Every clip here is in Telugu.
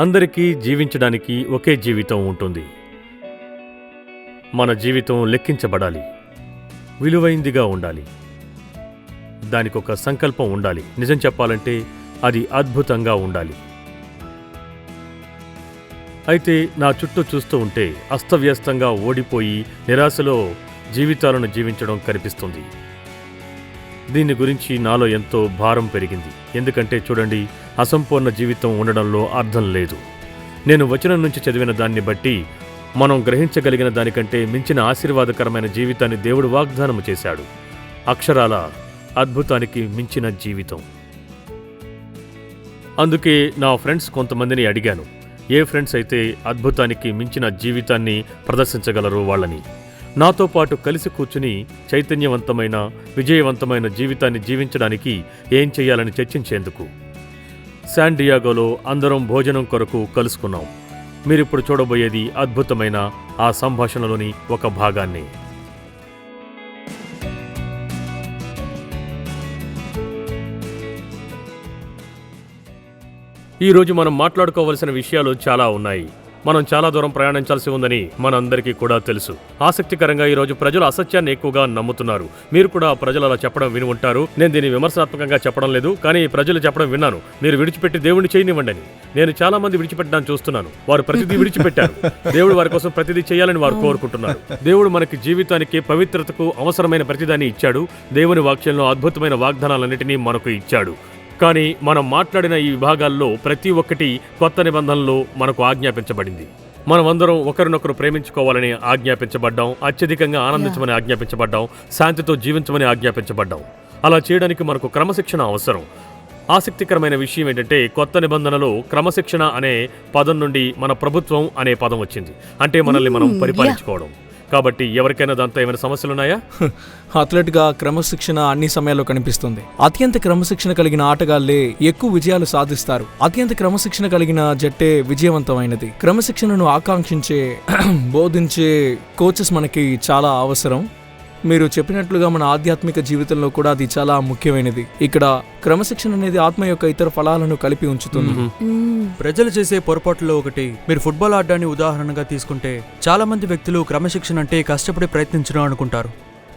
అందరికీ జీవించడానికి ఒకే జీవితం ఉంటుంది. మన జీవితం లెక్కించబడాలి. విలువైందిగా ఉండాలి. దానికొక సంకల్పం ఉండాలి. నిజం చెప్పాలంటే అది అద్భుతంగా ఉండాలి. అయితే నా చుట్టూ చూస్తూ ఉంటే అస్తవ్యస్తంగా ఓడిపోయి నిరాశలో జీవితాలను జీవించడం కనిపిస్తుంది. దీని గురించి నాలో ఎంతో భారం పెరిగింది. ఎందుకంటే చూడండి అసంపూర్ణ జీవితం ఉండడంలో అర్థం లేదు. నేను వచనం నుంచి చదివిన దాన్ని బట్టి మనం గ్రహించగలిగిన దానికంటే మించిన ఆశీర్వాదకరమైన జీవితాన్ని దేవుడు వాగ్దానం చేశాడు. అక్షరాల అద్భుతానికి మించిన జీవితం. అందుకే నా ఫ్రెండ్స్ కొంతమందిని అడిగాను ఏ ఫ్రెండ్స్ అయితే అద్భుతానికి మించిన జీవితాన్ని ప్రదర్శించగలరు వాళ్ళని? నాతో పాటు కలిసి కూర్చుని చైతన్యవంతమైన విజయవంతమైన జీవితాన్ని జీవించడానికి ఏం చేయాలని చర్చించేందుకు. శాన్ డియాగోలో అందరం భోజనం కొరకు కలుసుకున్నాం. మీరిప్పుడు చూడబోయేది అద్భుతమైన ఆ సంభాషణలోని ఒక భాగాన్ని. ఈరోజు మనం మాట్లాడుకోవలసిన విషయాలు చాలా ఉన్నాయి. మనం చాలా దూరం ప్రయాణించాల్సి ఉందని మనందరికీ కూడా తెలుసు. ఆసక్తికరంగా ఈ రోజు ప్రజలు అసత్యాన్ని ఎక్కువగా నమ్ముతున్నారు. మీరు కూడా ప్రజలు అలా చెప్పడం విని ఉంటారు. నేను దీన్ని విమర్శనాత్మకంగా చెప్పడం లేదు కానీ ప్రజలు చెప్పడం విన్నాను. మీరు విడిచిపెట్టి దేవుడిని చేయనివ్వండి అని నేను చాలా మంది విడిచిపెట్టడం చూస్తున్నాను. వారు ప్రతిదీ విడిచిపెట్టారు. దేవుడు వారి కోసం ప్రతిదీ చేయాలని వారు కోరుకుంటున్నారు. దేవుడు మనకి జీవితానికి పవిత్రతకు అవసరమైన ప్రతిదాన్ని ఇచ్చాడు. దేవుని వాక్యంలో అద్భుతమైన వాగ్దానాలన్నింటినీ మనకు ఇచ్చాడు. కానీ మనం మాట్లాడిన ఈ విభాగాల్లో ప్రతి ఒక్కటి కొత్త నిబంధనలో మనకు ఆజ్ఞాపించబడింది. మనమందరం ఒకరినొకరు ప్రేమించుకోవాలని ఆజ్ఞాపించబడ్డాం అత్యధికంగా ఆనందించమని ఆజ్ఞాపించబడ్డాం శాంతితో జీవించమని ఆజ్ఞాపించబడ్డాం. అలా చేయడానికి మనకు క్రమశిక్షణ అవసరం. ఆసక్తికరమైన విషయం ఏంటంటే కొత్త నిబంధనలో క్రమశిక్షణ అనే పదం నుండి మన ప్రభుత్వం అనే పదం వచ్చింది. అంటే మనల్ని మనం పరిపాలించుకోవడం. కాబట్టి ఎవరికైనా దాంతో ఏమైనా సమస్యలు ఉన్నాయా అథ్లెట్గా క్రమశిక్షణ అన్ని సమయాల్లో కనిపిస్తుంది. అత్యంత క్రమశిక్షణ కలిగిన ఆటగాళ్ళే ఎక్కువ విజయాలు సాధిస్తారు. అత్యంత క్రమశిక్షణ కలిగిన జట్టే విజయవంతమైనది. క్రమశిక్షణను ఆకాంక్షించే బోధించే కోచెస్ మనకి చాలా అవసరం. మీరు చెప్పినట్లుగా మన ఆధ్యాత్మిక జీవితంలో కూడా అది చాలా ముఖ్యమైనది. ఇక్కడ క్రమశిక్షణ అనేది ఆత్మ యొక్క ఇతర ఫలాలను కలిపి ఉంచుతుంది. ప్రజలు చేసే పొరపాట్లో ఒకటి మీరు ఫుట్బాల్ ఆడడాన్ని ఉదాహరణగా తీసుకుంటే చాలా మంది వ్యక్తులు క్రమశిక్షణ అంటే కష్టపడి ప్రయత్నించడం అనుకుంటారు.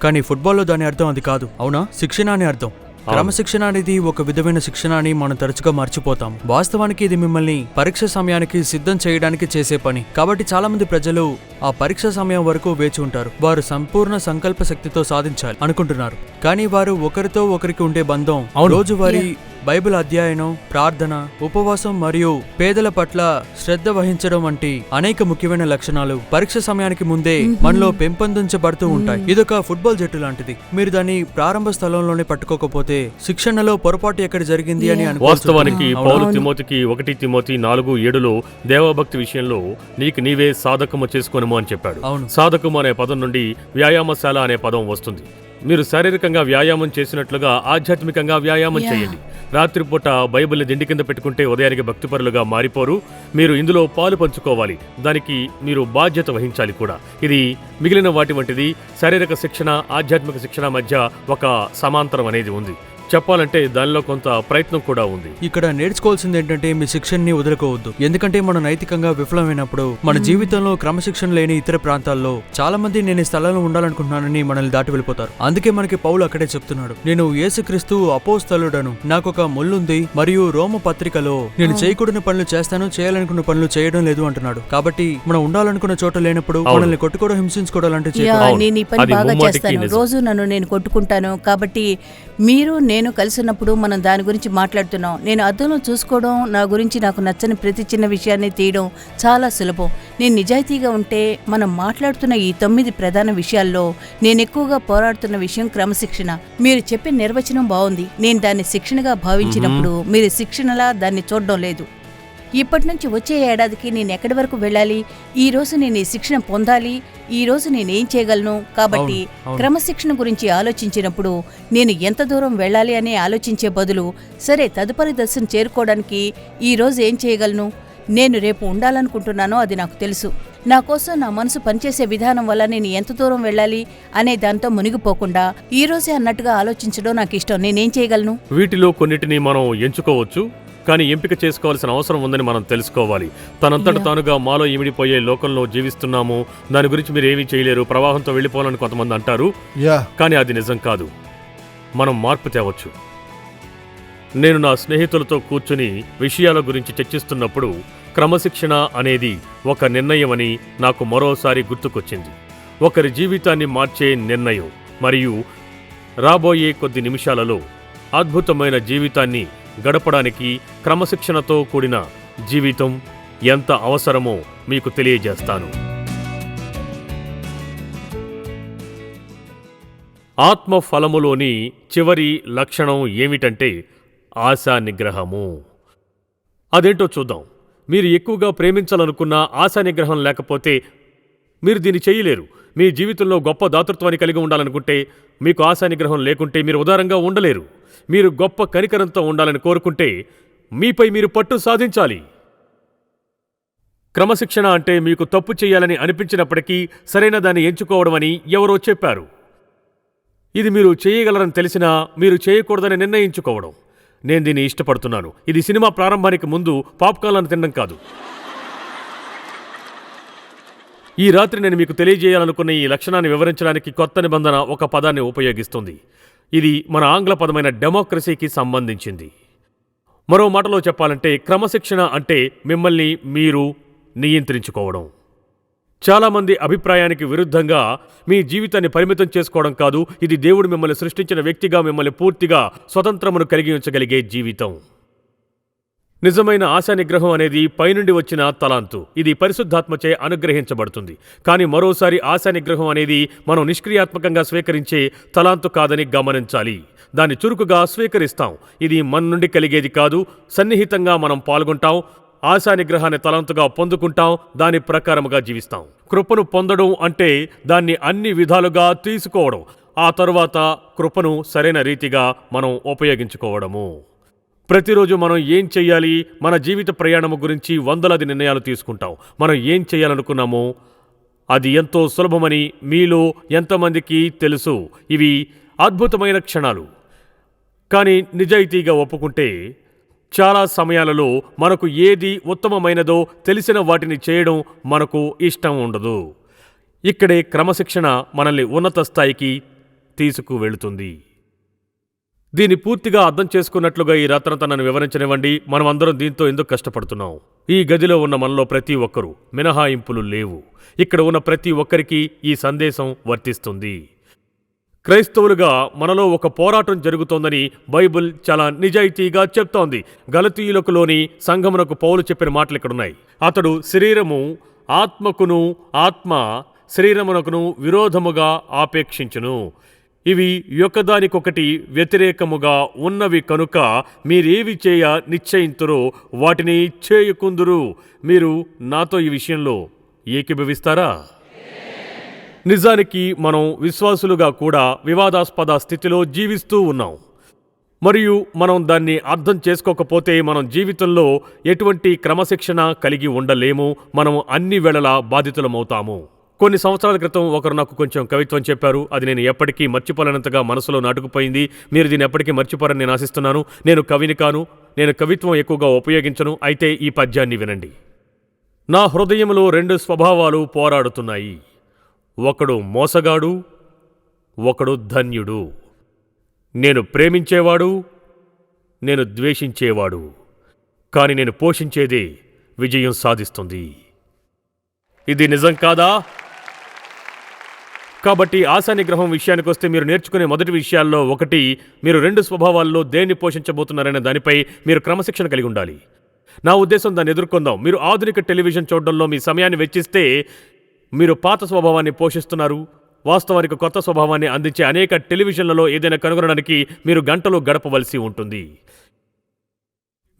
కానీ ఫుట్బాల్లో దాని అర్థం అది కాదు. అవునా? శిక్షణ అని అర్థం. క్రమశిక్షణ అనేది ఒక విధమైన శిక్షణ అని మనం తరచుగా మర్చిపోతాం. వాస్తవానికి ఇది మిమ్మల్ని పరీక్ష సమయానికి సిద్ధం చేయడానికి చేసే పని. కాబట్టి చాలా మంది ప్రజలు ఆ పరీక్ష సమయం వరకు వేచి ఉంటారు. వారు సంపూర్ణ సంకల్ప శక్తితో సాధించాలి అనుకుంటున్నారు. కానీ వారు ఒకరితో ఒకరికి ఉండే బంధం రోజువారీ బైబిల్ అధ్యయనం ప్రార్థన ఉపవాసం మరియు పేదల పట్ల శ్రద్ధ వహించడం వంటి అనేక ముఖ్యమైన లక్షణాలు పరీక్ష సమయానికి ముందే మనలో పెంపొందించబడుతూ ఉంటాయి. ఇదొక ఫుట్బాల్ జట్టు లాంటిది. మీరు దాన్ని ప్రారంభ స్థలంలోనే పట్టుకోకపోతే శిక్షణలో పొరపాటు ఎక్కడ జరిగింది అని వాస్తవానికి. పౌలు? తిమోతికి ఒకటి తిమోతి నాలుగు ఏడులో దేవభక్తి విషయంలో నీకు నీవే సాధకము చేసుకొనుము అని చెప్పాడు సాధకము అనే పదం నుండి వ్యాయామశాల అనే పదం వస్తుంది మీరు శారీరకంగా వ్యాయామం చేసినట్లుగా ఆధ్యాత్మికంగా వ్యాయామం. చేయండి. రాత్రిపూట బైబిల్ని దిండి కింద పెట్టుకుంటే ఉదయానికి భక్తిపరులుగా మారిపోరు. మీరు ఇందులో పాలు పంచుకోవాలి. దానికి మీరు బాధ్యత వహించాలి కూడా. ఇది మిగిలిన వాటి వంటిది. శారీరక శిక్షణ ఆధ్యాత్మిక శిక్షణ మధ్య ఒక సమాంతరం అనేది ఉంది. చెప్పాలంటే దానిలో కొంత ప్రయత్నం కూడా ఉంది. ఇక్కడ నేర్చుకోవాల్సింది ఏంటంటే మీ శిక్షణని వదులుకోవద్దు. ఎందుకంటే మనం నైతికంగా విఫలమైనప్పుడు మన జీవితంలో క్రమశిక్షణ లేని ఇతర ప్రాంతాల్లో చాలా మంది నేను ఈ స్థలంలో ఉండాలనుకుంటున్నానని మనల్ని దాటి వెళ్ళిపోతారు. అందుకే మనకి పౌలు అక్కడే చెప్తున్నాడు. నేను యేసుక్రీస్తు అపోస్తలుడను. నాకు ఒక ముల్లుంది మరియు రోమ పత్రికలో నేను చేయకూడని పనులు చేస్తాను చేయాలనుకున్న పనులు చేయడం లేదు అంటున్నాడు. కాబట్టి మనం ఉండాలనుకున్న చోట లేనప్పుడు. మనల్ని కొట్టుకోవడం హింసించుకోవడం అంటే. నేను ఈ పని బాగా చేస్తాను. రోజు నన్ను నేను కొట్టుకుంటాను. కాబట్టి మీరు నేను కలిసినప్పుడు మనం దాని గురించి మాట్లాడుతున్నాం. నేను అద్దంలో చూసుకోవడం నా గురించి నాకు నచ్చని ప్రతి చిన్న విషయాన్ని తీయడం చాలా సులభం. నేను నిజాయితీగా ఉంటే మనం మాట్లాడుతున్న ఈ తొమ్మిది ప్రధాన విషయాల్లో నేను ఎక్కువగా పోరాడుతున్న విషయం క్రమశిక్షణ. మీరు చెప్పే నిర్వచనం బాగుంది. నేను దాన్ని శిక్షణగా భావించినప్పుడు మీరు శిక్షణలా దాన్ని చూడడం లేదు. ఇప్పటి నుంచి వచ్చే ఏడాదికి నేను ఎక్కడి వరకు వెళ్ళాలి? ఈ రోజు నేను ఈ శిక్షణ పొందాలి? ఈ రోజు నేను చేయగలను? కాబట్టి. క్రమశిక్షణ గురించి ఆలోచించినప్పుడు నేను ఎంత దూరం వెళ్ళాలి అని ఆలోచించే బదులు సరే తదుపరి దశను చేరుకోవడానికి ఈ రోజు ఏం చేయగలను? నేను రేపు ఉండాలనుకుంటున్నానో అది నాకు తెలుసు. నా కోసం నా మనసు పనిచేసే విధానం వల్ల నేను ఎంత దూరం వెళ్ళాలి అనే దాంతో మునిగిపోకుండా ఈ రోజే అన్నట్టుగా ఆలోచించడం నాకు ఇష్టం. నేనేం చేయగలను? వీటిలో కొన్నిటిని మనం ఎంచుకోవచ్చు. కానీ ఎంపిక చేసుకోవాల్సిన అవసరం ఉందని మనం తెలుసుకోవాలి. తనంతట. తానుగా మాలో ఇమిడిపోయే లోకంలో జీవిస్తున్నాము. దాని గురించి మీరు ఏమీ చేయలేరు. ప్రవాహంతో వెళ్ళిపోవాలని కొంతమంది అంటారు. యా కానీ అది నిజం కాదు. మనం మార్పు తేవచ్చు. నేను నా స్నేహితులతో కూర్చుని విషయాల గురించి చర్చిస్తున్నప్పుడు క్రమశిక్షణ అనేది ఒక నిర్ణయమని నాకు మరోసారి గుర్తుకొచ్చింది. ఒకరి జీవితాన్ని మార్చే నిర్ణయం మరియు రాబోయే కొద్ది నిమిషాలలో అద్భుతమైన జీవితాన్ని గడపడానికి క్రమశిక్షణతో కూడిన జీవితం ఎంత అవసరమో మీకు తెలియజేస్తాను. ఆత్మ ఫలములోని చివరి లక్షణం ఏమిటంటే ఆశా నిగ్రహము అదేంటో చూద్దాం. మీరు ఎక్కువగా ప్రేమించాలనుకున్న ఆశా నిగ్రహం లేకపోతే మీరు దీన్ని చేయలేరు. మీ జీవితంలో గొప్ప దాతృత్వాన్ని కలిగి ఉండాలనుకుంటే మీకు ఆశానిగ్రహం లేకుంటే మీరు ఉదారంగా ఉండలేరు. మీరు గొప్ప కనికరంతో ఉండాలని కోరుకుంటే మీపై మీరు పట్టు సాధించాలి. క్రమశిక్షణ అంటే మీకు తప్పు చేయాలని అనిపించినప్పటికీ సరైన దాన్ని ఎంచుకోవడం అని ఎవరో చెప్పారు. ఇది మీరు చేయగలరని తెలిసినా మీరు చేయకూడదని నిర్ణయించుకోవడం. నేను దీన్ని ఇష్టపడుతున్నాను. ఇది సినిమా ప్రారంభానికి ముందు పాప్కార్న్ తినడం కాదు. ఈ రాత్రి నేను మీకు తెలియజేయాలనుకున్న ఈ లక్షణాన్ని వివరించడానికి కొత్త నిబంధన ఒక పదాన్ని ఉపయోగిస్తుంది. ఇది మన ఆంగ్ల పదమైన డెమోక్రసీకి సంబంధించింది. మరో మాటలో చెప్పాలంటే క్రమశిక్షణ అంటే మిమ్మల్ని మీరు నియంత్రించుకోవడం. చాలామంది అభిప్రాయానికి విరుద్ధంగా మీ జీవితాన్ని పరిమితం చేసుకోవడం కాదు ఇది దేవుడు మిమ్మల్ని సృష్టించిన వ్యక్తిగా మిమ్మల్ని పూర్తిగా స్వతంత్రమును కలిగి ఉంచగలిగే జీవితం. నిజమైన ఆశానిగ్రహం అనేది పైనుండి వచ్చిన తలాంతు. ఇది పరిశుద్ధాత్మచే అనుగ్రహించబడుతుంది. కానీ మరోసారి ఆశానిగ్రహం అనేది మనం నిష్క్రియాత్మకంగా స్వీకరించే తలాంతు కాదని గమనించాలి. దాన్ని చురుకుగా స్వీకరిస్తాం. ఇది మన నుండి కలిగేది కాదు. సన్నిహితంగా మనం పాల్గొంటాం. ఆశానిగ్రహాన్ని తలంతుగా పొందుకుంటాం. దాని ప్రకారముగా జీవిస్తాం. కృపను పొందడం అంటే దాన్ని అన్ని విధాలుగా తీసుకోవడం. ఆ తరువాత కృపను సరైన రీతిగా మనం ఉపయోగించుకోవడము. ప్రతిరోజు మనం ఏం చేయాలి మన జీవిత ప్రయాణము గురించి వందలాది నిర్ణయాలు తీసుకుంటాం. మనం ఏం చేయాలనుకున్నామో అది ఎంతో సులభమని మీలో ఎంతమందికి తెలుసు. ఇవి అద్భుతమైన క్షణాలు. కానీ నిజాయితీగా ఒప్పుకుంటే చాలా సమయాలలో మనకు ఏది ఉత్తమమైనదో తెలిసిన వాటిని చేయడం మనకు ఇష్టం ఉండదు. ఇక్కడే క్రమశిక్షణ మనల్ని ఉన్నత స్థాయికి తీసుకువెళుతుంది. దీన్ని పూర్తిగా అర్థం చేసుకున్నట్లుగా ఈ రాత్రంతా తనను వివరించనివ్వండి. మనం అందరం దీంతో ఎందుకు కష్టపడుతున్నాం? ఈ గదిలో ఉన్న మనలో ప్రతి ఒక్కరూ మినహాయింపులు లేవు. ఇక్కడ ఉన్న ప్రతి ఒక్కరికి ఈ సందేశం వర్తిస్తుంది. క్రైస్తవులుగా మనలో ఒక పోరాటం జరుగుతోందని బైబిల్ చాలా నిజాయితీగా చెప్తోంది. గలతీయులకులోని సంఘమునకు పౌలు చెప్పిన మాటలు ఇక్కడున్నాయి. అతడు శరీరము ఆత్మకును ఆత్మ శరీరమునకును విరోధముగా ఆపేక్షించును. ఇవి యొక్కదానికొకటి వ్యతిరేకముగా ఉన్నవి కనుక మీరేవి చేయ నిశ్చయింతురో వాటిని చేయకుందురు. మీరు నాతో ఈ విషయంలో ఏకీభవిస్తారా? నిజానికి మనం విశ్వాసులుగా కూడా వివాదాస్పద స్థితిలో జీవిస్తూ ఉన్నాం. మరియు మనం దాన్ని అర్థం చేసుకోకపోతే మనం జీవితంలో ఎటువంటి క్రమశిక్షణ కలిగి ఉండలేము. మనం అన్ని వేళలా బాధితులమవుతాము. కొన్ని సంవత్సరాల క్రితం ఒకరు నాకు కొంచెం కవిత్వం చెప్పారు. అది నేను ఎప్పటికీ మర్చిపోలేనంతగా మనసులో నాటుకుపోయింది. మీరు దీన్ని ఎప్పటికీ మర్చిపోరని నేను ఆశిస్తున్నాను. నేను కవిని కాను. నేను కవిత్వం ఎక్కువగా ఉపయోగించను. అయితే ఈ పద్యాన్ని వినండి. నా హృదయంలో రెండు స్వభావాలు పోరాడుతున్నాయి. ఒకడు మోసగాడు ఒకడు ధన్యుడు. నేను ప్రేమించేవాడు నేను ద్వేషించేవాడు. కానీ నేను పోషించేదే విజయం సాధిస్తుంది. ఇది నిజం కాదా? కాబట్టి ఆశానిగ్రహం విషయానికి వస్తే మీరు నేర్చుకునే మొదటి విషయాల్లో ఒకటి మీరు రెండు స్వభావాల్లో దేన్ని పోషించబోతున్నారనే దానిపై మీరు క్రమశిక్షణ కలిగి ఉండాలి. నా ఉద్దేశం దాన్ని ఎదుర్కొందాం. మీరు ఆధునిక టెలివిజన్ చూడడంలో మీ సమయాన్ని వెచ్చిస్తే మీరు పాత స్వభావాన్ని పోషిస్తున్నారు. వాస్తవానికి కొత్త స్వభావాన్ని అందించే అనేక టెలివిజన్లలో ఏదైనా కనుగొనడానికి మీరు గంటలు గడపవలసి ఉంటుంది.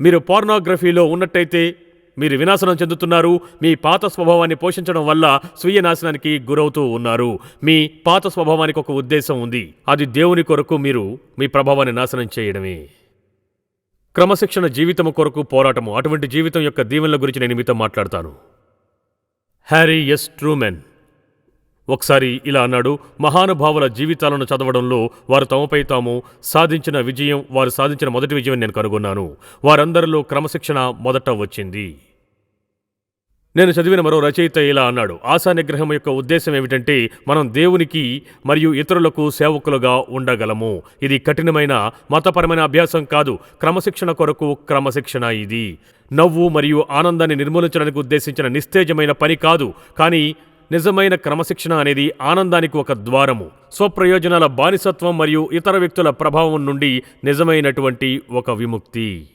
మీరు పార్నోగ్రఫీలో ఉన్నట్టయితే మీరు వినాశనం చెందుతున్నారు. మీ పాత స్వభావాన్ని పోషించడం వల్ల స్వీయ నాశనానికి గురవుతూ ఉన్నారు. మీ పాత స్వభావానికి ఒక ఉద్దేశం ఉంది. అది దేవుని కొరకు మీరు మీ ప్రభావాన్ని నాశనం చేయడమే. క్రమశిక్షణ జీవితము కొరకు పోరాటము. అటువంటి జీవితం యొక్క దీవెనల గురించి నేను మీతో మాట్లాడతాను. Harry S Truman. ఒకసారి ఇలా అన్నాడు మహానుభావుల జీవితాలను చదవడంలో వారు తమపై తాము సాధించిన విజయం వారు సాధించిన మొదటి విజయం నేను కనుగొన్నాను. వారందరిలో క్రమశిక్షణ మొదట వచ్చింది. నేను చదివిన మరో రచయిత ఇలా అన్నాడు ఆశా నిగ్రహం యొక్క ఉద్దేశం ఏమిటంటే మనం దేవునికి మరియు ఇతరులకు సేవకులుగా ఉండగలము. ఇది కఠినమైన మతపరమైన అభ్యాసం కాదు. క్రమశిక్షణ కొరకు క్రమశిక్షణ ఇది. నవ్వు మరియు ఆనందాన్ని నిర్మూలించడానికి ఉద్దేశించిన నిస్తేజమైన పని కాదు. కానీ నిజమైన క్రమశిక్షణ అనేది ఆనందానికి ఒక ద్వారము. స్వప్రయోజనాల బానిసత్వం మరియు ఇతర వ్యక్తుల ప్రభావం నుండి నిజమైనటువంటి ఒక విముక్తి.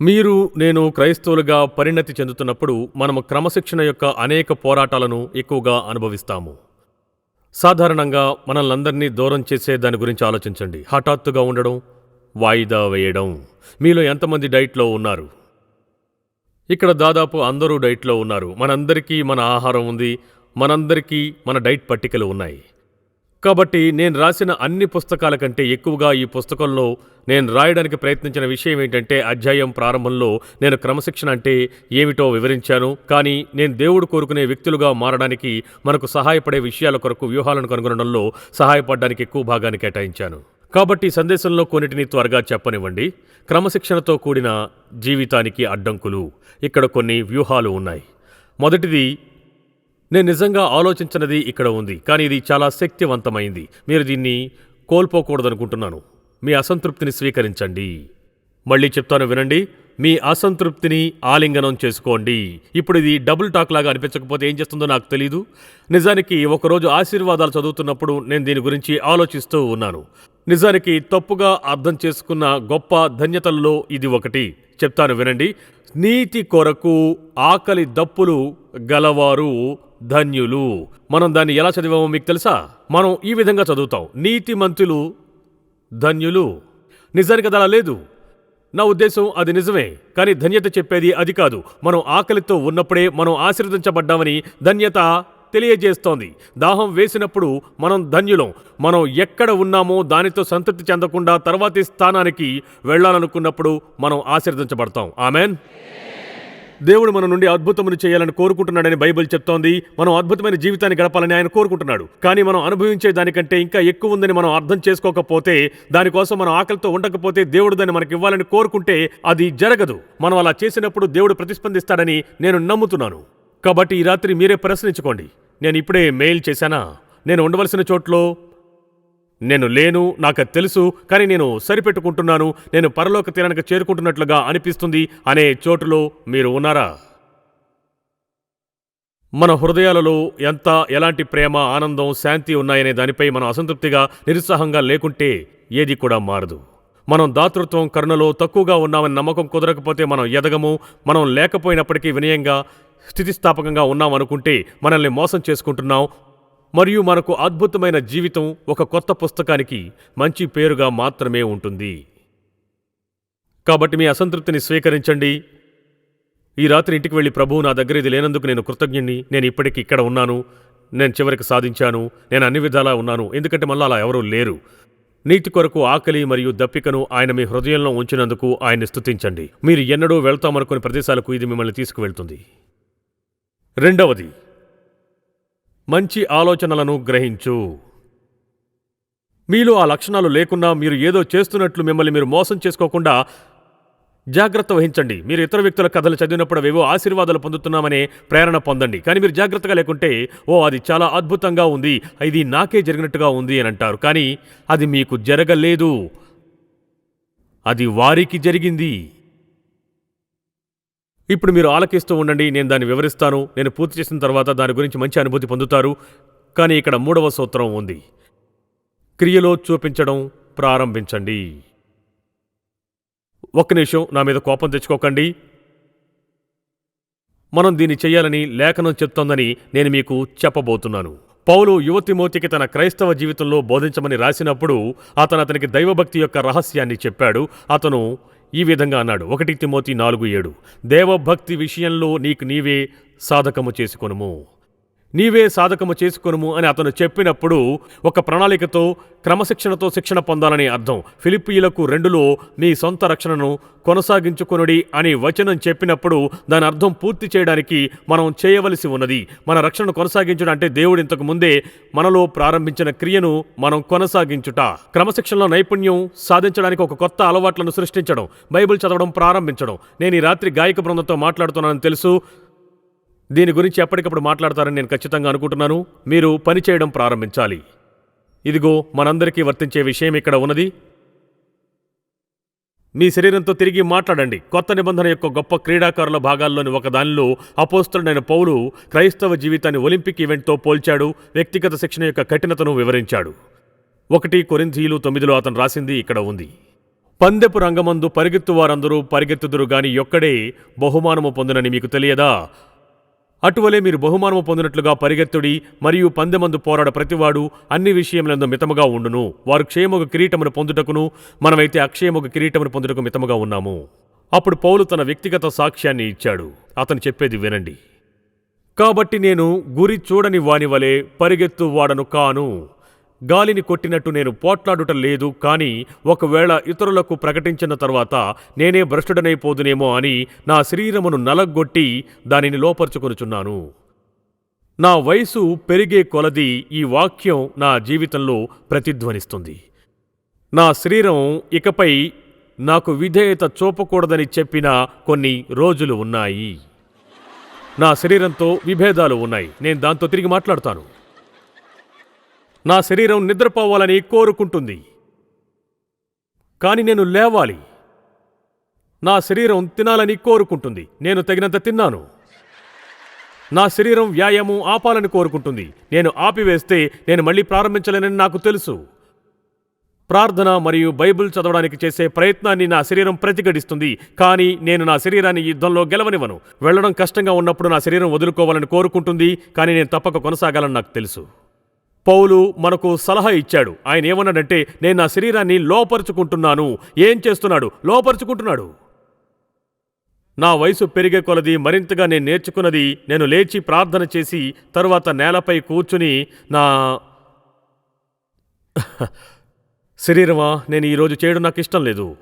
మీరు నేను క్రైస్తవులుగా పరిణతి చెందుతున్నప్పుడు మనము క్రమశిక్షణ యొక్క అనేక పోరాటాలను ఎక్కువగా అనుభవిస్తాము. సాధారణంగా మనల్నందరినీ దూరం చేసే దాని గురించి ఆలోచించండి. హఠాత్తుగా ఉండడం వాయిదా వేయడం. మీలో ఎంతమంది డైట్లో ఉన్నారు? ఇక్కడ దాదాపు అందరూ డైట్లో ఉన్నారు. మనందరికీ మన ఆహారం ఉంది. మనందరికీ మన డైట్ పట్టికలు ఉన్నాయి. కాబట్టి నేను రాసిన అన్ని పుస్తకాల కంటే ఎక్కువగా ఈ పుస్తకంలో నేను రాయడానికి ప్రయత్నించిన విషయం ఏంటంటే అధ్యాయం ప్రారంభంలో నేను క్రమశిక్షణ అంటే ఏమిటో వివరించాను. కానీ నేను దేవుడు కోరుకునే వ్యక్తులుగా మారడానికి మనకు సహాయపడే విషయాల కొరకు వ్యూహాలను కనుగొనడంలో సహాయపడడానికి ఎక్కువ భాగాన్ని కేటాయించాను. కాబట్టి సందేశంలో కొన్నిటిని త్వరగా చెప్పనివ్వండి. క్రమశిక్షణతో కూడిన జీవితానికి అడ్డంకులు. ఇక్కడ కొన్ని వ్యూహాలు ఉన్నాయి. మొదటిది నేను నిజంగా ఆలోచించినది ఇక్కడ ఉంది కానీ ఇది చాలా శక్తివంతమైంది. మీరు దీన్ని కోల్పోకూడదనుకుంటున్నాను. మీ అసంతృప్తిని స్వీకరించండి. మళ్ళీ చెప్తాను వినండి. మీ అసంతృప్తిని ఆలింగనం చేసుకోండి. ఇప్పుడు ఇది డబుల్ టాక్ లాగా అనిపించకపోతే ఏం చేస్తుందో నాకు తెలీదు. నిజానికి ఒకరోజు ఆశీర్వాదాలు చదువుతున్నప్పుడు నేను దీని గురించి ఆలోచిస్తూ ఉన్నాను. నిజానికి తప్పుగా అర్థం చేసుకున్న గొప్ప ధన్యతల్లో ఇది ఒకటి. చెప్తాను వినండి. నీతి కొరకు ఆకలి దప్పులు గలవారు ధన్యులు. మనం దాన్ని ఎలా చదివామో మీకు తెలుసా? మనం ఈ విధంగా చదువుతాం. నీతి మంతులు ధన్యులు. నిజానికి అది అలా లేదు. నా ఉద్దేశం అది నిజమే. కానీ ధన్యత చెప్పేది అది కాదు. మనం ఆకలితో ఉన్నప్పుడే మనం ఆశీర్వదించబడ్డామని ధన్యత తెలియజేస్తోంది. దాహం వేసినప్పుడు మనం ధన్యులం. మనం ఎక్కడ ఉన్నామో దానితో సంతృప్తి చెందకుండా తర్వాతి స్థానానికి వెళ్ళాలనుకున్నప్పుడు మనం ఆశీర్దించబడతాం ఆమెన్. దేవుడు మన నుండి అద్భుతమును చేయాలని కోరుకుంటున్నాడని బైబిల్ చెప్తోంది. మనం అద్భుతమైన జీవితాన్ని గడపాలని ఆయన కోరుకుంటున్నాడు. కానీ మనం అనుభవించే దానికంటే ఇంకా ఎక్కువ ఉందని మనం అర్థం చేసుకోకపోతే దానికోసం మనం ఆకలితో ఉండకపోతే దేవుడు దాన్ని మనకి ఇవ్వాలని కోరుకుంటే అది జరగదు. మనం అలా చేసినప్పుడు దేవుడు ప్రతిస్పందిస్తాడని నేను నమ్ముతున్నాను. కాబట్టి ఈ రాత్రి మీరే ప్రశ్నించుకోండి. నేను ఇప్పుడే మెయిల్ చేశానా? నేను ఉండవలసిన చోట్లో? నేను లేను నాకు తెలుసు కానీ నేను సరిపెట్టుకుంటున్నాను నేను పరలోక తీరానికి చేరుకుంటున్నట్లుగా అనిపిస్తుంది అనే చోటులో మీరు ఉన్నారా? మన హృదయాలలో ఎంత ఎలాంటి ప్రేమ ఆనందం శాంతి ఉన్నాయనే దానిపై మనం అసంతృప్తిగా నిరుత్సాహంగా లేకుంటే ఏది కూడా మారదు. మనం దాతృత్వం కరుణలో తక్కువగా ఉన్నామని నమ్మకం కుదరకపోతే మనం ఎదగము మనం లేకపోయినప్పటికీ వినయంగా స్థితిస్థాపకంగా ఉన్నామనుకుంటే మనల్ని మోసం చేసుకుంటున్నాం. మరియు మనకు అద్భుతమైన జీవితం ఒక కొత్త పుస్తకానికి మంచి పేరుగా మాత్రమే ఉంటుంది. కాబట్టి మీ అసంతృప్తిని స్వీకరించండి. ఈ రాత్రి ఇంటికి వెళ్ళి ప్రభువు నా దగ్గర ఇది లేనందుకు నేను కృతజ్ఞుణ్ణి. నేను ఇప్పటికి ఇక్కడ ఉన్నాను. నేను చివరికి సాధించాను. నేను అన్ని విధాలా ఉన్నాను. ఎందుకంటే మళ్ళీ అలా ఎవరూ లేరు. నీతి కొరకు ఆకలి మరియు దప్పికను ఆయన మీ హృదయంలో ఉంచినందుకు ఆయన్ని స్థుతించండి మీరు ఎన్నడూ వెళ్తామనుకుని ప్రదేశాలకు ఇది మిమ్మల్ని తీసుకువెళ్తుంది. రెండవది మంచి ఆలోచనలను గ్రహించు. మీలో ఆ లక్షణాలు లేకున్నా మీరు ఏదో చేస్తున్నట్లు మిమ్మల్ని మీరు మోసం చేసుకోకుండా జాగ్రత్త వహించండి. మీరు ఇతర వ్యక్తుల కథలు చదివినప్పుడు అవేవో ఆశీర్వాదాలు పొందుతున్నామనే ప్రేరణ పొందండి. కానీ మీరు జాగ్రత్తగా లేకుంటే ఓ అది చాలా అద్భుతంగా ఉంది ఇది నాకే జరిగినట్టుగా ఉంది అని అంటారు. కానీ అది మీకు జరగలేదు. అది వారికి జరిగింది. ఇప్పుడు మీరు ఆలకిస్తూ ఉండండి నేను దాన్ని వివరిస్తాను. నేను పూర్తి చేసిన తర్వాత దాని గురించి మంచి అనుభూతి పొందుతారు. కానీ ఇక్కడ మూడవ సూత్రం ఉంది. క్రియలో చూపించడం ప్రారంభించండి. ఒక్క నిమిషం నా మీద కోపం తెచ్చుకోకండి. మనం దీన్ని చేయాలని లేఖనం చెప్తోందని నేను మీకు చెప్పబోతున్నాను. పౌలు యువతిమోతికి తన క్రైస్తవ జీవితంలో బోధించమని రాసినప్పుడు అతను అతనికి దైవభక్తి యొక్క రహస్యాన్ని చెప్పాడు. అతను ఈ విధంగా అన్నాడు. ఒకటి తిమోతి నాలుగు ఏడు. దేవభక్తి విషయంలో నీకు నీవే సాధకము చేసుకొనుము. నీవే సాధకము చేసుకొనుము అని అతను చెప్పినప్పుడు ఒక ప్రణాళికతో క్రమశిక్షణతో శిక్షణ పొందాలని అర్థం. ఫిలిప్పీలకు రెండులో మీ సొంత రక్షణను కొనసాగించుకొనుడి అని వచనం చెప్పినప్పుడు దాని అర్థం పూర్తి చేయడానికి మనం చేయవలసి ఉన్నది. మన రక్షణను కొనసాగించడం అంటే దేవుడు ఇంతకు ముందే మనలో ప్రారంభించిన క్రియను మనం కొనసాగించుట. క్రమశిక్షణలో నైపుణ్యం సాధించడానికి ఒక కొత్త అలవాట్లను సృష్టించడం బైబిల్ చదవడం ప్రారంభించడం. నేను ఈ రాత్రి గాయక బృందంతో మాట్లాడుతున్నానని తెలుసు. దీని గురించి ఎప్పటికప్పుడు మాట్లాడతారని నేను ఖచ్చితంగా అనుకుంటున్నాను. మీరు పని చేయడం ప్రారంభించాలి. ఇదిగో మనందరికీ వర్తించే విషయం ఇక్కడ ఉన్నది. మీ శరీరంతో తిరిగి మాట్లాడండి. కొత్త నిబంధన యొక్క గొప్ప క్రీడాకారుల భాగాల్లోని ఒకదానిలో అపోస్తుడైన పౌలు క్రైస్తవ జీవితాన్ని ఒలింపిక్ ఈవెంట్తో పోల్చాడు. వ్యక్తిగత శిక్షణ యొక్క కఠినతను వివరించాడు. ఒకటి కొరింధీలు తొమ్మిదిలో అతను రాసింది ఇక్కడ ఉంది. పందెపు రంగమందు పరిగెత్తు వారందరూ పరిగెత్తుదురు గాని ఒక్కడే బహుమానము పొందునని మీకు తెలియదా? అటువలే మీరు బహుమానము పొందినట్లుగా పరిగెత్తుడి మరియు పందెమందు పోరాడ ప్రతివాడు అన్ని విషయములందు మితముగా ఉండును. వారు క్షేమగు కిరీటమును పొందుటకును మనమైతే అక్షయముగు కిరీటమును పొందుటకు మితముగా ఉన్నాము. అప్పుడు పౌలు తన వ్యక్తిగత సాక్ష్యాన్ని ఇచ్చాడు. అతను చెప్పేది వినండి. కాబట్టి నేను గురి చూడని వాని వలె పరిగెత్తు వాడను కాను. గాలిని కొట్టినట్టు నేను పోట్లాడుట లేదు కానీ ఒకవేళ ఇతరులకు ప్రకటించిన తర్వాత నేనే భ్రష్టుడనైపోదునేమో అని నా శరీరమును నలగొట్టి దానిని లోపరుచుకొనుచున్నాను. నా వయసు పెరిగే కొలది ఈ వాక్యం నా జీవితంలో ప్రతిధ్వనిస్తుంది. నా శరీరం ఇకపై నాకు విధేయత చూపకూడదని చెప్పిన కొన్ని రోజులు ఉన్నాయి. నా శరీరంతో విభేదాలు ఉన్నాయి. నేను దాంతో తిరిగి మాట్లాడతాను. నా శరీరం నిద్రపోవాలని కోరుకుంటుంది. కానీ నేను లేవాలి. నా శరీరం తినాలని కోరుకుంటుంది. నేను తగినంత తిన్నాను. నా శరీరం వ్యాయామం ఆపాలని కోరుకుంటుంది. నేను ఆపివేస్తే నేను మళ్ళీ ప్రారంభించలేనని నాకు తెలుసు. ప్రార్థన మరియు బైబిల్ చదవడానికి చేసే ప్రయత్నాన్ని నా శరీరం ప్రతిఘటిస్తుంది. కానీ నేను నా శరీరాన్ని యుద్ధంలో గెలవనివ్వను. వెళ్ళడం కష్టంగా ఉన్నప్పుడు నా శరీరం వదులుకోవాలని కోరుకుంటుంది. కానీ నేను తప్పక కొనసాగాలని నాకు తెలుసు. పౌలు మనకు సలహా ఇచ్చాడు. ఆయన ఏమన్నాడంటే నేను నా శరీరాన్ని లోపరుచుకుంటున్నాను. ఏం చేస్తున్నాడు? లోపరుచుకుంటున్నాడు. నా వయసు పెరిగే కొలది మరింతగా నేను నేర్చుకున్నది నేను లేచి ప్రార్థన చేసి తరువాత నేలపై కూర్చుని నా శరీరమా నేను ఈరోజు చేయడం నాకు ఇష్టం లేదు.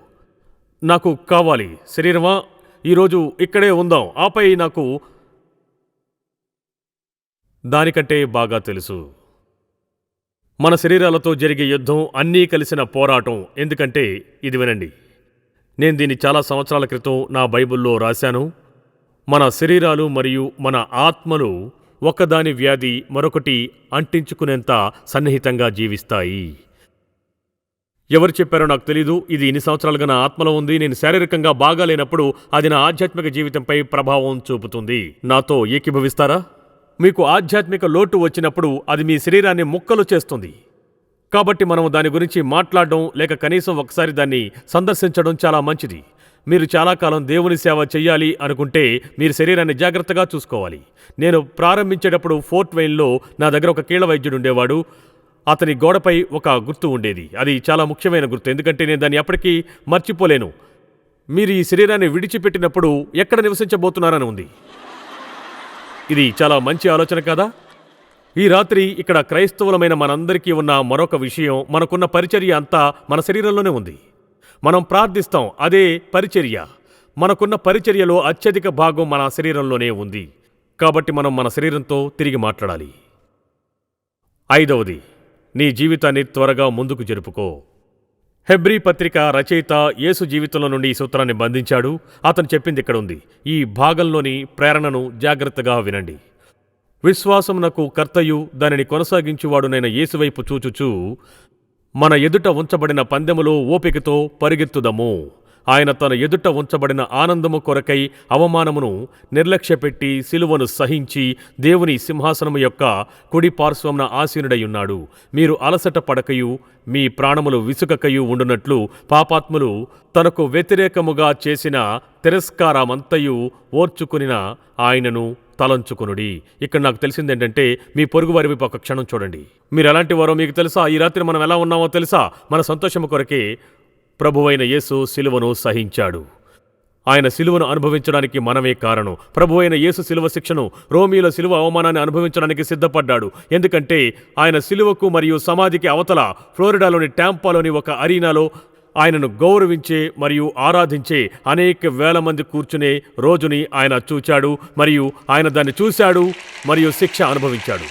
నాకు కావాలి. శరీరమా ఈరోజు ఇక్కడే ఉందాం. ఆపై నాకు దానికంటే బాగా తెలుసు. మన శరీరాలతో జరిగే యుద్ధం అన్నీ కలిసిన పోరాటం. ఎందుకంటే ఇది వినండి. నేను దీన్ని చాలా సంవత్సరాల క్రితం నా బైబిల్లో రాశాను. మన శరీరాలు మరియు మన ఆత్మలు ఒకదాని వ్యాధి మరొకటి అంటించుకునేంత సన్నిహితంగా జీవిస్తాయి. ఎవరు చెప్పారో నాకు తెలీదు. ఇది ఇన్ని సంవత్సరాలుగా నా ఆత్మలో ఉంది. నేను శారీరకంగా బాగాలేనప్పుడు అది నా ఆధ్యాత్మిక జీవితంపై ప్రభావం చూపుతుంది. నాతో ఏకీభవిస్తారా? మీకు ఆధ్యాత్మిక లోటు వచ్చినప్పుడు అది మీ శరీరాన్ని ముక్కలు చేస్తుంది. కాబట్టి మనం దాని గురించి మాట్లాడడం లేక కనీసం ఒకసారి దాన్ని సందర్శించడం చాలా మంచిది. మీరు చాలా కాలం దేవుని సేవ చేయాలి అనుకుంటే మీరు శరీరాన్ని జాగ్రత్తగా చూసుకోవాలి. నేను ప్రారంభించేటప్పుడు ఫోర్ట్ వెయిన్లో నా దగ్గర ఒక కీళ్ళ వైద్యుడు ఉండేవాడు. అతని గోడపై ఒక గుర్తు ఉండేది. అది చాలా ముఖ్యమైన గుర్తు. ఎందుకంటే నేను దాన్ని ఎప్పటికీ మర్చిపోలేను. మీరు ఈ శరీరాన్ని విడిచిపెట్టినప్పుడు ఎక్కడ నివసించబోతున్నారని ఉంది. ఇది చాలా మంచి ఆలోచన కదా? ఈ రాత్రి ఇక్కడ క్రైస్తవులమైన మనందరికీ ఉన్న మరొక విషయం మనకున్న పరిచర్య అంతా మన శరీరంలోనే ఉంది. మనం ప్రార్థిస్తాం అదే పరిచర్య. మనకున్న పరిచర్యలో అత్యధిక భాగం మన శరీరంలోనే ఉంది. కాబట్టి మనం మన శరీరంతో తిరిగి మాట్లాడాలి. ఐదవది నీ జీవితాన్ని త్వరగా ముందుకు జరుపుకో. హెబ్రీ పత్రిక రచయిత యేసు జీవితంలో నుండి ఈ సూత్రాన్ని బంధించాడు. అతను చెప్పింది ఇక్కడ ఉంది. ఈ భాగంలోని ప్రేరణను జాగ్రత్తగా వినండి. విశ్వాసమునకు కర్తయు దానిని కొనసాగించువాడునైన యేసువైపు చూచుచూ మన ఎదుట ఉంచబడిన పందెములో ఓపికతో పరిగెత్తుదము. ఆయన తన ఎదుట ఉంచబడిన ఆనందము కొరకై అవమానమును నిర్లక్ష్యపెట్టి సిలువను సహించి దేవుని సింహాసనము యొక్క కుడి పార్శ్వమున ఆసీనుడయున్నాడు మీరు అలసట పడకయు మీ ప్రాణములు విసుకకయు ఉండునట్లు పాపాత్ములు తనకు వ్యతిరేకముగా చేసిన తిరస్కారమంతయు ఓర్చుకునిన ఆయనను తలంచుకునుడి. ఇక్కడ నాకు తెలిసింది ఏంటంటే మీ పొరుగు వారి వైపు ఒక క్షణం చూడండి. మీరు ఎలాంటి వారో మీకు తెలుసా? ఈ రాత్రి మనం ఎలా ఉన్నామో తెలుసా? మన సంతోషము కొరకే ప్రభువైన యేసు సిలువను సహించాడు. ఆయన సిలువను అనుభవించడానికి మనమే కారణం. ప్రభు అయిన యేసు సిలువ శిక్షను రోమిల సిలువ అవమానాన్ని అనుభవించడానికి సిద్ధపడ్డాడు. ఎందుకంటే ఆయన సిలువకు మరియు సమాధికి అవతల ఫ్లోరిడాలోని ట్యాంపాలోని ఒక అరీనాలో ఆయనను గౌరవించే మరియు ఆరాధించే అనేక వేల మంది కూర్చునే రోజుని ఆయన చూచాడు మరియు ఆయన దాన్ని చూశాడు మరియు శిక్ష అనుభవించాడు.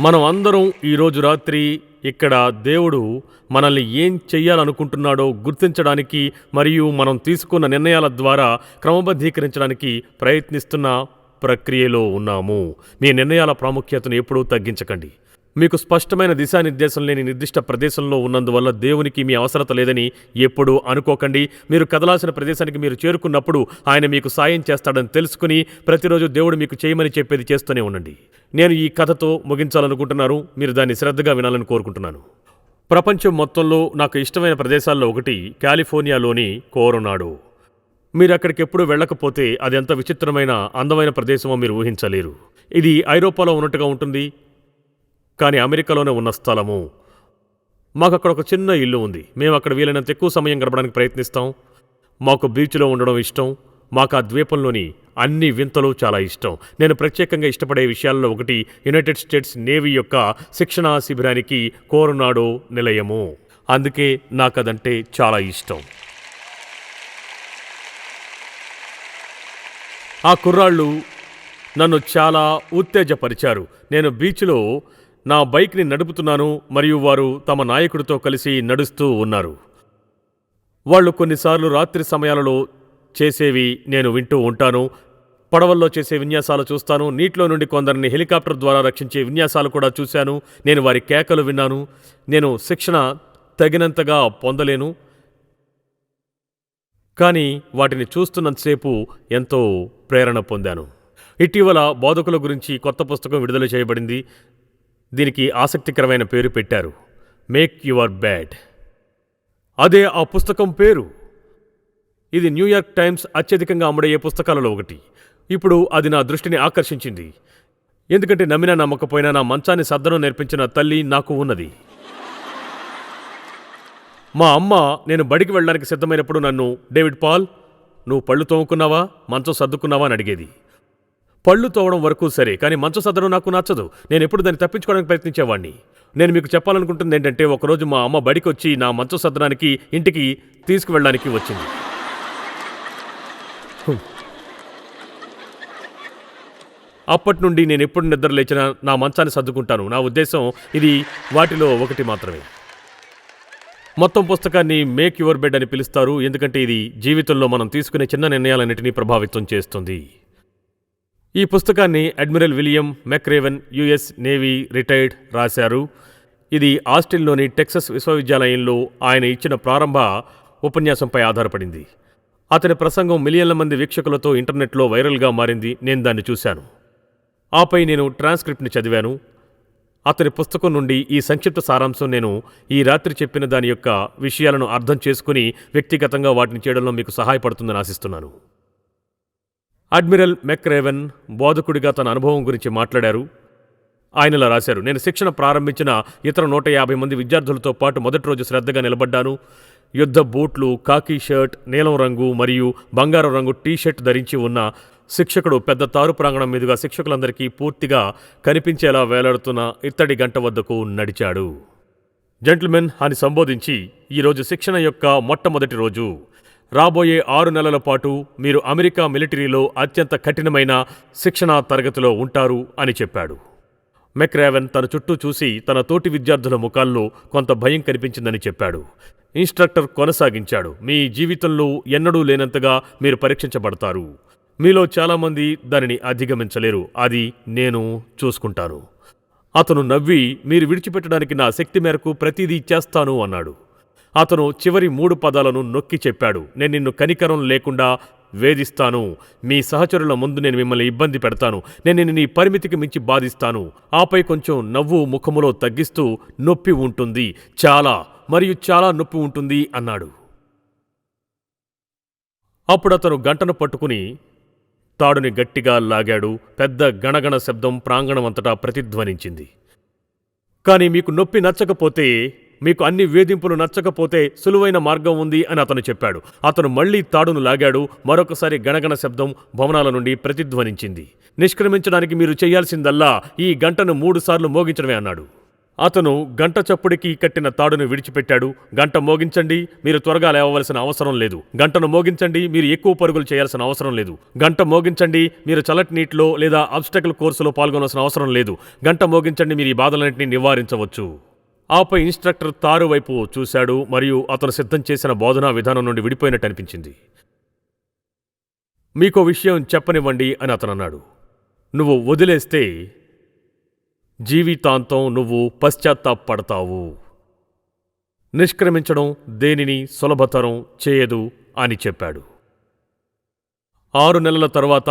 మనం అందరం ఈరోజు రాత్రి ఇక్కడ దేవుడు మనల్ని ఏం చేయాలనుకుంటున్నాడో గుర్తించడానికి మరియు మనం తీసుకున్న నిర్ణయాల ద్వారా క్రమబద్ధీకరించడానికి ప్రయత్నిస్తున్న ప్రక్రియలో ఉన్నాము. మీ నిర్ణయాల ప్రాముఖ్యతను ఎప్పుడూ తగ్గించకండి. మీకు స్పష్టమైన దిశానిర్దేశం లేని నిర్దిష్ట ప్రదేశంలో ఉన్నందువల్ల దేవునికి మీ అవసరత లేదని ఎప్పుడూ అనుకోకండి. మీరు కదలాల్సిన ప్రదేశానికి మీరు చేరుకున్నప్పుడు ఆయన మీకు సాయం చేస్తాడని తెలుసుకుని ప్రతిరోజు దేవుడు మీకు చేయమని చెప్పేది చేస్తూనే ఉండండి. నేను ఈ కథతో ముగించాలనుకుంటున్నాను మీరు దాన్ని శ్రద్ధగా వినాలని కోరుకుంటున్నాను. ప్రపంచం మొత్తంలో నాకు ఇష్టమైన ప్రదేశాల్లో ఒకటి కాలిఫోర్నియాలోని కోరోనాడో. మీరు అక్కడికి ఎప్పుడు వెళ్ళకపోతే అది ఎంత విచిత్రమైన అందమైన ప్రదేశమో మీరు ఊహించలేరు. ఇది ఐరోపాలో ఉన్నట్టుగా ఉంటుంది. కానీ అమెరికాలోనే ఉన్న స్థలము. మాకు అక్కడ ఒక చిన్న ఇల్లు ఉంది. మేము అక్కడ వీలైనంత ఎక్కువ సమయం గడపడానికి ప్రయత్నిస్తాం. మాకు బీచ్లో ఉండడం ఇష్టం. మాకు ఆ ద్వీపంలోని అన్ని వింతలు చాలా ఇష్టం. నేను ప్రత్యేకంగా ఇష్టపడే విషయాల్లో ఒకటి యునైటెడ్ స్టేట్స్ నేవీ యొక్క శిక్షణా శిబిరానికి కోరనాడో నిలయము. అందుకే నాకు అదంటే చాలా ఇష్టం. ఆ కుర్రాళ్ళు నన్ను చాలా ఉత్తేజపరిచారు. నేను బీచ్లో నా బైక్ని నడుపుతున్నాను మరియు వారు తమ నాయకుడితో కలిసి నడుస్తూ ఉన్నారు. వాళ్ళు కొన్నిసార్లు రాత్రి సమయాలలో చేసేవి నేను వింటూ ఉంటాను. పడవల్లో చేసే విన్యాసాలు చూస్తాను. నీటిలో నుండి కొందరిని హెలికాప్టర్ ద్వారా రక్షించే విన్యాసాలు కూడా చూశాను. నేను వారి కేకలు విన్నాను. నేను శిక్షణ తగినంతగా పొందలేను. కానీ వాటిని చూస్తున్నంతసేపు ఎంతో ప్రేరణ పొందాను. ఇటీవల బోధకుల గురించి కొత్త పుస్తకం విడుదల చేయబడింది. దీనికి ఆసక్తికరమైన పేరు పెట్టారు. మేక్ యువర్ బ్యాడ్ అదే ఆ పుస్తకం పేరు. ఇది న్యూయార్క్ టైమ్స్ అత్యధికంగా అమ్ముడయ్యే పుస్తకాలలో ఒకటి. ఇప్పుడు అది నా దృష్టిని ఆకర్షించింది. ఎందుకంటే నమ్మినా నమ్మకపోయినా నా మంచాన్ని సర్దనం నేర్పించిన తల్లి నాకు ఉన్నది. మా అమ్మ నేను బడికి వెళ్ళడానికి సిద్ధమైనప్పుడు నన్ను డేవిడ్ పాల్ నువ్వు పళ్ళు తోముకున్నావా? మంచం సర్దుకున్నావా? అని అడిగేది. పళ్ళు తోవడం వరకు సరే కానీ మంచం సర్దడం నాకు నచ్చదు. నేను ఎప్పుడు దాన్ని తప్పించుకోవడానికి ప్రయత్నించేవాడిని నేను మీకు చెప్పాలనుకుంటుంది ఏంటంటే ఒకరోజు మా అమ్మ బడికి వచ్చి నా మంచం సర్దడానికి ఇంటికి తీసుకువెళ్ళడానికి వచ్చింది. అప్పటి నుండి నేను ఎప్పుడు నిద్ర లేచినా నా మంచాన్ని సర్దుకుంటాను. నా ఉద్దేశం ఇది వాటిలో ఒకటి మాత్రమే. మొత్తం పుస్తకాన్ని మేక్ యువర్ బెడ్ అని పిలుస్తారు. ఎందుకంటే ఇది జీవితంలో మనం తీసుకునే చిన్న నిర్ణయాలన్నింటినీ ప్రభావితం చేస్తుంది. ఈ పుస్తకాన్ని admiral William McRaven US navy retired రాశారు. ఇది ఆస్టిన్లోని టెక్సస్ విశ్వవిద్యాలయంలో ఆయన ఇచ్చిన ప్రారంభ ఉపన్యాసంపై ఆధారపడింది. అతని ప్రసంగం మిలియన్ల మంది వీక్షకులతో ఇంటర్నెట్లో వైరల్గా మారింది. నేను దాన్ని చూశాను. ఆపై నేను ట్రాన్స్క్రిప్ట్ని చదివాను. అతని పుస్తకం నుండి ఈ సంక్షిప్త సారాంశం నేను ఈ రాత్రి చెప్పిన దాని యొక్క విషయాలను అర్థం చేసుకుని వ్యక్తిగతంగా వాటిని చేయడంలో మీకు సహాయపడుతుందని ఆశిస్తున్నాను. అడ్మిరల్ మెక్రేవెన్ బోధకుడిగా తన అనుభవం గురించి మాట్లాడారు. ఆయనలా రాశారు నేను శిక్షణ ప్రారంభించిన ఇతర నూట యాభై మంది విద్యార్థులతో పాటు మొదటి రోజు శ్రద్ధగా నిలబడ్డాను. యుద్ధ బూట్లు కాకీ షర్ట్ నీలం రంగు మరియు బంగారం రంగు టీ షర్ట్ ధరించి ఉన్న శిక్షకుడు పెద్ద తారు ప్రాంగణం మీదుగా శిక్షకులందరికీ పూర్తిగా కనిపించేలా వేలాడుతున్న ఇత్తడి గంట వద్దకు నడిచాడు. జెంట్మెన్ అని సంబోధించి ఈరోజు శిక్షణ యొక్క మొట్టమొదటి రోజు. రాబోయే ఆరు నెలల పాటు మీరు అమెరికా మిలిటరీలో అత్యంత కఠినమైన శిక్షణా తరగతిలో ఉంటారు అని చెప్పాడు. మెక్రావెన్ తన చుట్టూ చూసి తన తోటి విద్యార్థుల ముఖాల్లో కొంత భయం కనిపించిందని చెప్పాడు. ఇన్స్ట్రక్టర్ కొనసాగించాడు మీ జీవితంలో ఎన్నడూ లేనంతగా మీరు పరీక్షించబడతారు. మీలో చాలామంది దానిని అధిగమించలేరు. అది నేను చూసుకుంటాను. అతను నవ్వి మీరు విడిచిపెట్టడానికి నా శక్తి మేరకు ప్రతిదీ చేస్తాను అన్నాడు. అతను చివరి మూడు పదాలను నొక్కి చెప్పాడు. నేను నిన్ను కనికరం లేకుండా వేధిస్తాను. మీ సహచరుల ముందు నేను మిమ్మల్ని ఇబ్బంది పెడతాను. నేను నిన్ను నీ పరిమితికి మించి బాధిస్తాను. ఆపై కొంచెం నవ్వు ముఖములో తగ్గిస్తూ నొప్పి ఉంటుంది. చాలా మరియు చాలా నొప్పి ఉంటుంది అన్నాడు. అప్పుడు అతను గంటను పట్టుకుని తాడుని గట్టిగా లాగాడు. పెద్ద గణగణ శబ్దం ప్రాంగణమంతటా ప్రతిధ్వనించింది. కానీ మీకు నొప్పి నచ్చకపోతే మీకు అన్ని వేధింపులు నచ్చకపోతే సులువైన మార్గం ఉంది అని అతను చెప్పాడు. అతను మళ్ళీ తాడును లాగాడు మరొకసారి గణగణ శబ్దం భవనాల నుండి ప్రతిధ్వనించింది. నిష్క్రమించడానికి మీరు చేయాల్సిందల్లా ఈ గంటను మూడుసార్లు మోగించడమే అన్నాడు. అతను గంట చప్పుడికి కట్టిన తాడును విడిచిపెట్టాడు. గంట మోగించండి మీరు త్వరగా లేవవలసిన అవసరం లేదు. గంటను మోగించండి మీరు ఎక్కువ పరుగులు చేయాల్సిన అవసరం లేదు. గంట మోగించండి మీరు చల్లటి నీటిలో లేదా అబ్స్టకల్ కోర్సులో పాల్గొనాల్సిన అవసరం లేదు. గంట మోగించండి మీరు ఈ బాధలన్నింటినీ నివారించవచ్చు. ఆపై ఇన్స్ట్రక్టర్ తారు వైపు చూశాడు మరియు అతను సిద్ధం చేసిన బోధనా విధానం నుండి విడిపోయినట్టు అనిపించింది. మీకో విషయం చెప్పనివ్వండి అని అతను అన్నాడు నువ్వు వదిలేస్తే జీవితాంతం నువ్వు పశ్చాత్తాపడతావు నిష్క్రమించడం దేనిని సులభతరం చేయదు అని చెప్పాడు. ఆరు నెలల తర్వాత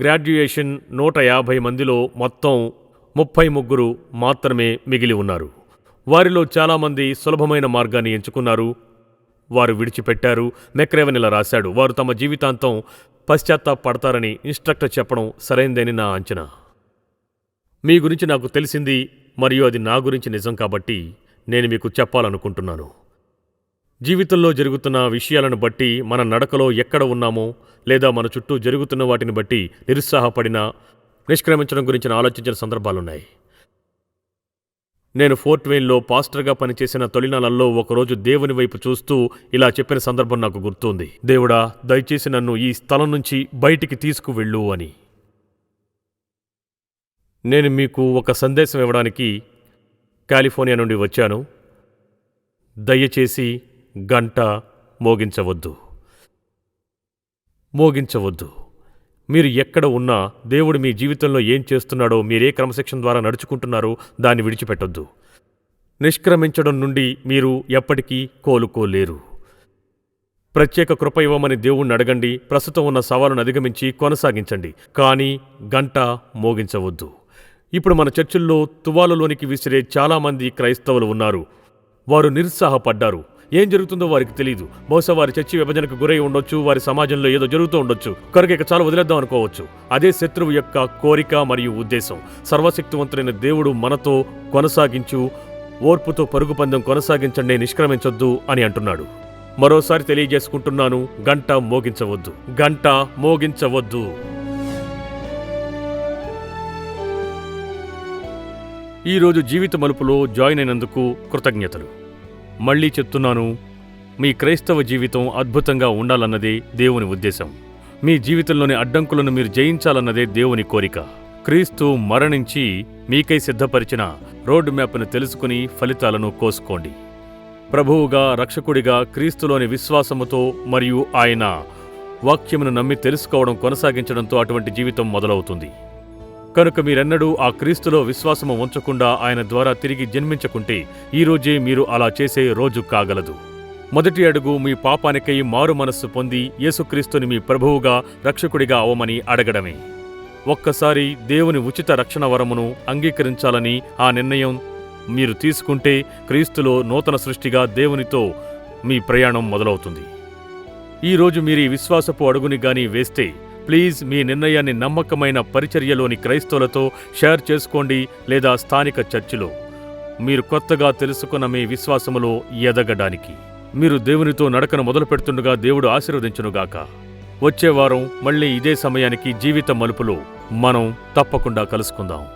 గ్రాడ్యుయేషన్ నూట యాభై మందిలో మొత్తం ముప్పై ముగ్గురు మాత్రమే మిగిలి ఉన్నారు. వారిలో చాలామంది సులభమైన మార్గాన్ని ఎంచుకున్నారు. వారు విడిచిపెట్టారు మెక్రేవన్ ఇలా రాశాడు. వారు తమ జీవితాంతం పశ్చాత్తాపడతారని ఇన్స్ట్రక్టర్ చెప్పడం సరైందని నా అంచనా. మీ గురించి నాకు తెలిసింది మరియు అది నా గురించి నిజం కాబట్టి నేను మీకు చెప్పాలనుకుంటున్నాను. జీవితంలో జరుగుతున్న విషయాలను బట్టి మన నడకలో ఎక్కడ ఉన్నామో లేదా మన చుట్టూ జరుగుతున్న వాటిని బట్టి నిరుత్సాహపడిన నిష్క్రమించడం గురించి ఆలోచించిన సందర్భాలున్నాయి. నేను ఫోర్ట్ వెయిన్లో పాస్టర్గా పనిచేసిన తొలినాళ్ళల్లో ఒకరోజు దేవుని వైపు చూస్తూ ఇలా చెప్పిన సందర్భం నాకు గుర్తుంది. దేవుడా దయచేసి నన్ను ఈ స్థలం నుంచి బయటికి తీసుకువెళ్ళు అని. నేను మీకు ఒక సందేశం ఇవ్వడానికి కాలిఫోర్నియా నుండి వచ్చాను. దయచేసి గంట మోగించవద్దు. మోగించవద్దు. మీరు ఎక్కడ ఉన్నా దేవుడు మీ జీవితంలో ఏం చేస్తున్నాడో మీరే క్రమశిక్షణ ద్వారా నడుచుకుంటున్నారో దాన్ని విడిచిపెట్టొద్దు. నిష్క్రమించడం నుండి మీరు ఎప్పటికీ కోలుకోలేరు. ప్రత్యేక కృప ఇవ్వమని దేవుణ్ణి అడగండి ప్రస్తుతం ఉన్న సవాలును అధిగమించి కొనసాగించండి కానీ గంట మోగించవద్దు. ఇప్పుడు మన చర్చిల్లో తువాలులోనికి విసిరే చాలామంది క్రైస్తవులు ఉన్నారు. వారు నిరుత్సాహపడ్డారు. ఏం జరుగుతుందో వారికి తెలియదు బహుశా వారి చర్చి విభజనకు గురై ఉండొచ్చు వారి సమాజంలో ఏదో జరుగుతూ ఉండొచ్చు. కనుక ఇక చాలా వదిలేద్దాం అనుకోవచ్చు. అదే శత్రువు యొక్క కోరిక మరియు ఉద్దేశం. సర్వశక్తివంతుడైన దేవుడు మనతో కొనసాగించు ఓర్పుతో పరుగు పందెం కొనసాగించండి నిష్క్రమించొద్దు అని అంటున్నాడు. మరోసారి తెలియజేసుకుంటున్నాను గంట మోగించవద్దు. గంట మోగించవద్దు. ఈరోజు జీవిత మలుపులో జాయిన్ అయినందుకు కృతజ్ఞతలు. మళ్ళీ చెప్తున్నాను మీ క్రైస్తవ జీవితం అద్భుతంగా ఉండాలన్నదే దేవుని ఉద్దేశం. మీ జీవితంలోని అడ్డంకులను మీరు జయించాలన్నదే దేవుని కోరిక. క్రీస్తు మరణించి మీకై సిద్ధపరిచిన రోడ్ మ్యాప్ను తెలుసుకుని ఫలితాలను కోసుకోండి. ప్రభువుగా రక్షకుడిగా క్రీస్తులోని విశ్వాసముతో మరియు ఆయన వాక్యమును నమ్మి తెలుసుకోవడం కొనసాగించడంతో అటువంటి జీవితం మొదలవుతుంది. కనుక మీరెన్నడూ ఆ క్రీస్తులో విశ్వాసము ఉంచకుండా ఆయన ద్వారా తిరిగి జన్మించకుంటే ఈరోజే మీరు అలా చేసే రోజు కాగలదు. మొదటి అడుగు మీ పాపానికై మారు మనస్సు పొంది యేసుక్రీస్తుని మీ ప్రభువుగా రక్షకుడిగా అవమని అడగడమే. ఒక్కసారి దేవుని ఉచిత రక్షణ వరమును అంగీకరించాలని ఆ నిర్ణయం మీరు తీసుకుంటే క్రీస్తులో నూతన సృష్టిగా దేవునితో మీ ప్రయాణం మొదలవుతుంది. ఈరోజు మీరు ఈ విశ్వాసపు అడుగుని గాని వేస్తే ప్లీజ్ మీ నిర్ణయాన్ని నమ్మకమైన పరిచర్యలోని క్రైస్తవులతో షేర్ చేసుకోండి లేదా స్థానిక చర్చిలో. మీరు కొత్తగా తెలుసుకున్న మీ విశ్వాసములో ఎదగడానికి. మీరు దేవునితో నడకను మొదలు పెడుతుండగా దేవుడు ఆశీర్వదించునుగాక. వచ్చే వారం మళ్ళీ ఇదే సమయానికి జీవిత మలుపులో మనం తప్పకుండా కలుసుకుందాం.